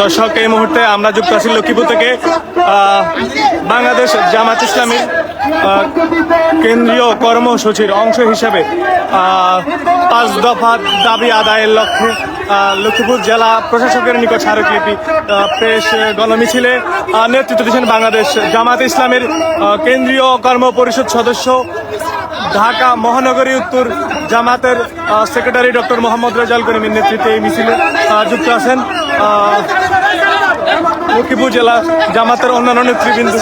দর্শক, এই মুহূর্তে আমরা যুক্ত আছি লক্ষ্মীপুর থেকে বাংলাদেশ জামাত ইসলামী কেন্দ্রীয় কর্মসূচির অংশ হিসেবে পাঁচ দফা দাবি আদায়ের লক্ষ্যে লক্ষ্মীপুর জেলা প্রশাসকের নিকট স্মারকলিপি প্রেস গণমিছিলে নেতৃত্ব দিয়েছেন বাংলাদেশ জামাত ইসলামের কেন্দ্রীয় কর্ম পরিষদ সদস্য ঢাকা মহানগরী উত্তর জামাতের সেক্রেটারি ডক্টর মোহাম্মদ রেজাল করিমের নেতৃত্বে এই মিছিলে যুক্ত আছেন লক্ষ্মীপুর জেলা জামাতের অন্যান্য নেতৃবৃন্দ।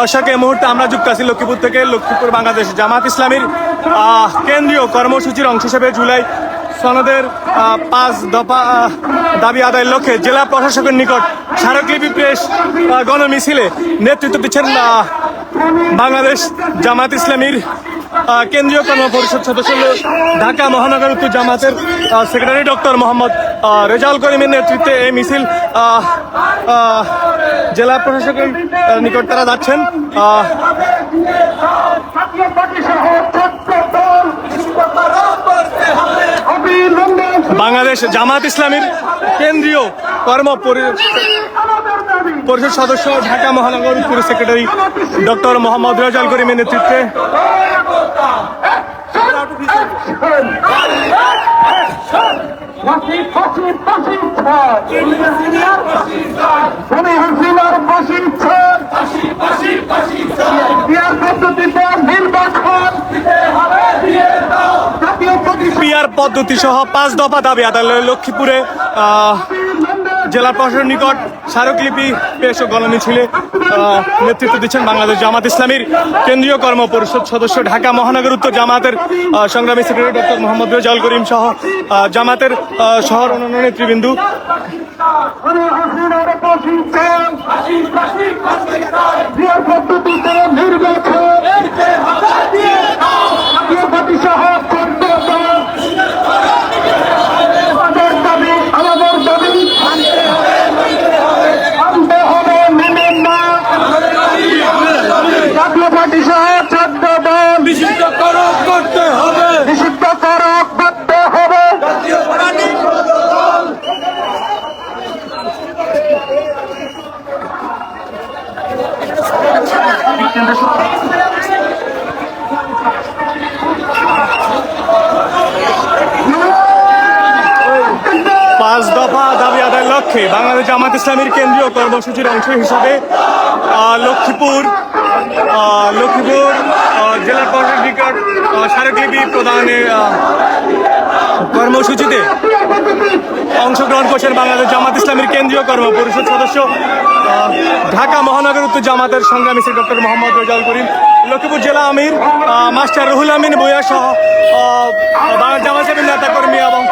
দর্শক এই মুহূর্তে আমরা যুক্ত আছি লক্ষ্মীপুর থেকে লক্ষ্মীপুর বাংলাদেশ জামাত ইসলামীর কেন্দ্রীয় কর্মসূচির অংশ হিসেবে জুলাই সনদের পাঁচ দফা দাবি আদায়ের লক্ষ্যে জেলা প্রশাসকের নিকট স্মারকলিপি প্রেস গণমিছিলে নেতৃত্ব দিচ্ছেন বাংলাদেশ জামাত ইসলামীর কেন্দ্রীয় কর্ম পরিষদ সদস্য ঢাকা মহানগর উত্তর জামাতের সেক্রেটারি ডক্টর মোহাম্মদ রেজাউল করিমের নেতৃত্বে এই মিছিল জেলা প্রশাসকের নিকট তারা যাচ্ছেন বাংলাদেশ জামাত ইসলামীর কেন্দ্রীয় কর্ম পরি- পরিষদ সদস্য ঢাকা মহানগর উত্তর সেক্রেটারি ডক্টর মোহাম্মদ রেজাল করিমের নেতৃত্বে। পিয়ার পদ্ধতি সহ পাঁচ দফা দাবি আদায় লক্ষ্মীপুরে জেলা প্রশাসনের নিকট স্মারকলিপি পেশ ও গণমিছিলে নেতৃত্ব দিচ্ছেন বাংলাদেশ জামাত ইসলামীর কেন্দ্রীয় কর্ম পরিষদ সদস্য ঢাকা মহানগর উত্তর জামাতের সংগ্রামী সেক্রেটারি ডক্টর মোহাম্মদ রেজাউল করিম সহ জামাতের শহর অন্যান্য নেতৃবৃন্দু। পাঁচ দফা দাবি আদায় লক্ষ্যে বাংলাদেশ জামাত ইসলামীর কেন্দ্রীয় কর্মসূচির অংশ হিসাবে লক্ষ্মীপুর লক্ষ্মীপুর জেলা আহ, স্মারকলিপি প্রদানের কর্মসূচিতে অংশগ্রহণ করছেন বাংলাদেশ জামাত ইসলামের কেন্দ্রীয় কর্ম পরিষদ সদস্য ঢাকা মহানগর উত্তর জামাতের সংগ্রামী শ্রী ডক্টর মোহাম্মদ রেজাউল করিম, লক্ষ্মীপুর জেলা আমির মাস্টার রুহুল আমিন বইয়া সহ জামাত ইসলামীর নেতাকর্মী এবং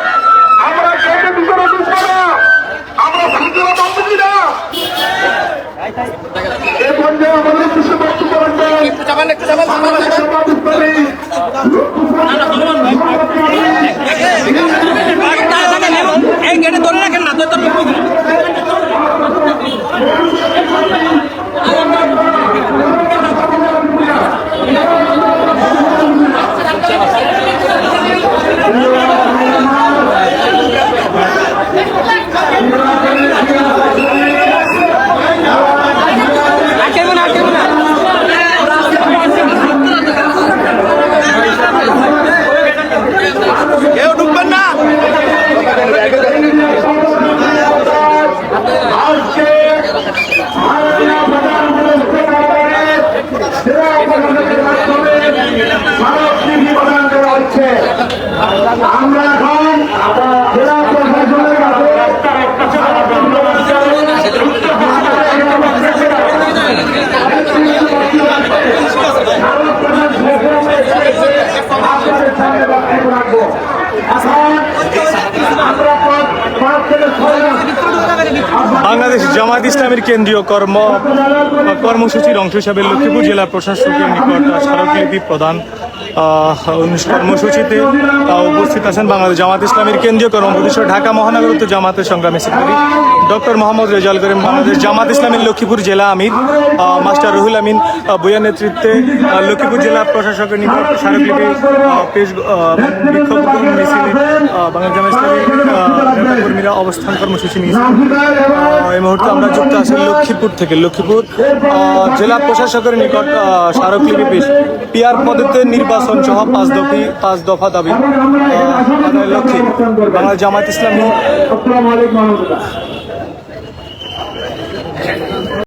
জামাত ইসলামের কেন্দ্রীয় কর্ম কর্মসূচির অংশ হিসাবে লক্ষ্মীপুর জেলা প্রশাসকের নিকট স্মারকলিপি প্রদান কর্মসূচিতে উপস্থিত আছেন বাংলাদেশ জামাত ইসলামের কেন্দ্রীয় কর্ম কর্মপরিষদ ঢাকা মহানগর উত্তর জামাতের সংগ্রামী সেক্রেটারি ডক্টর মোহাম্মদ রেজাল করিম, বাংলাদেশ জামাত ইসলামের লক্ষ্মীপুর জেলা আমির মাস্টার রুহুল আমিন বইয়ের নেতৃত্বে লক্ষ্মীপুর জেলা প্রশাসকের নিকট স্মারকলিপি পেশ বিক্ষোভ মিছিলে বাংলাদেশ জামাত ইসলামী আহ, নেতাকর্মীরা অবস্থান কর্মসূচি নিয়েছেন এই মুহূর্তে আমরা যুক্ত আছি লক্ষ্মীপুর থেকে। লক্ষ্মীপুর জেলা প্রশাসকের নিকট স্মারকলিপি পেশ। পিয়ার পদেতে নির্বাচন সহ পাঁচ দফি পাঁচ দফা দাবি। লক্ষ্মী বাংলা জামায়াত ইসলামী।